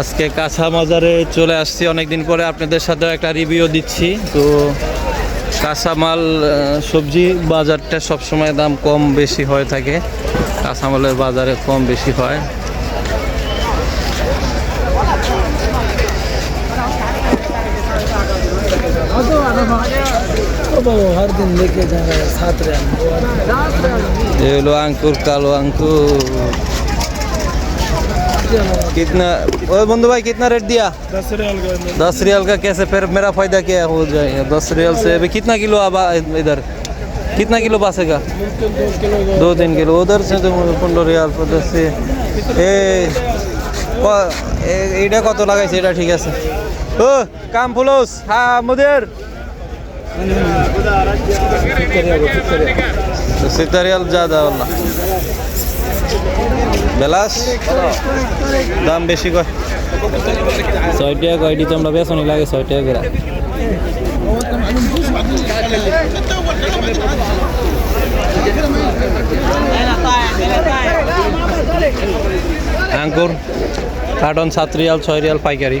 আজকে কাঁচা বাজারে চলে আসছি। অনেকদিন পরে আপনাদের সাথে একটা রিভিউ দিচ্ছি। তো কাঁচামাল সবজি বাজারটা সবসময় দাম কম বেশি হয়ে থাকে। কাঁচামালের বাজারে কম বেশি হয়। এগুলো আঙ্কুর, কালো আঙ্কুর। रहा है साथ रहे ये लो अंकुर कालो अंकुर कितना ओ बंधु भाई कितना रेट दिया दस रियाल का दस रियल का कैसे फिर मेरा फायदा क्या हो जाएगा दस रियल से अभी कितना किलो अब आ- इधर कितना किलो पासेगा मुश्किल दो किलो का दो तीन किलो उधर से तो পনেরো রিয়াল পড়তেছে এ ক- এ- এইটা কত লাগাইছে এটা ঠিক আছে ও কাম ফুলস হ্যাঁ মুদের সিত্তর রিয়াল জাদা ওলা বেলাস? দাম বেশি কয়? ছয় টাকা কয়টি তোমরা বেসনি লাগে ছয় টাকা করে। আঙ্কুর কার্টন সাত রিয়াল ছয় রিয়াল পাইকারি।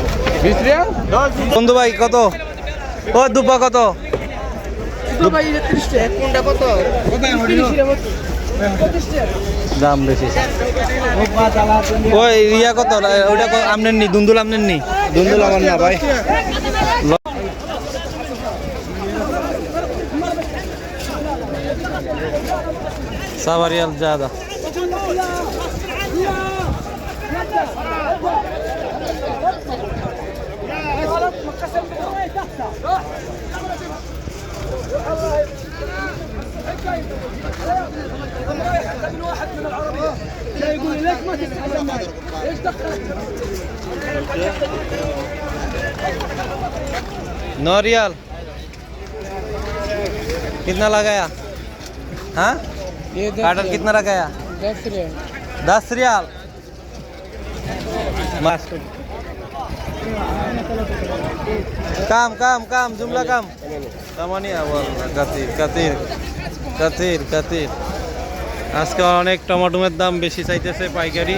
বন্ধু ভাই কত? ও দুপা কত? দাম বেশি। ওই ইয়া কত? কত? আমনেন নি দুন্দুল আমনেন নি দুন্দুল আমার না ভাই। সাবারিয়াল জাদা। नौ रियल। कितना लगाया? हाँ? ऑर्डर कितना लगाया दस रियल। दस रियल। কাম কাম কাম, জুমলা কাম। কামানি আবার কাতির কাতির কাতির কাতির। আজকে অনেক টমাটোমের দাম বেশি চাইতেছে পাইকারি।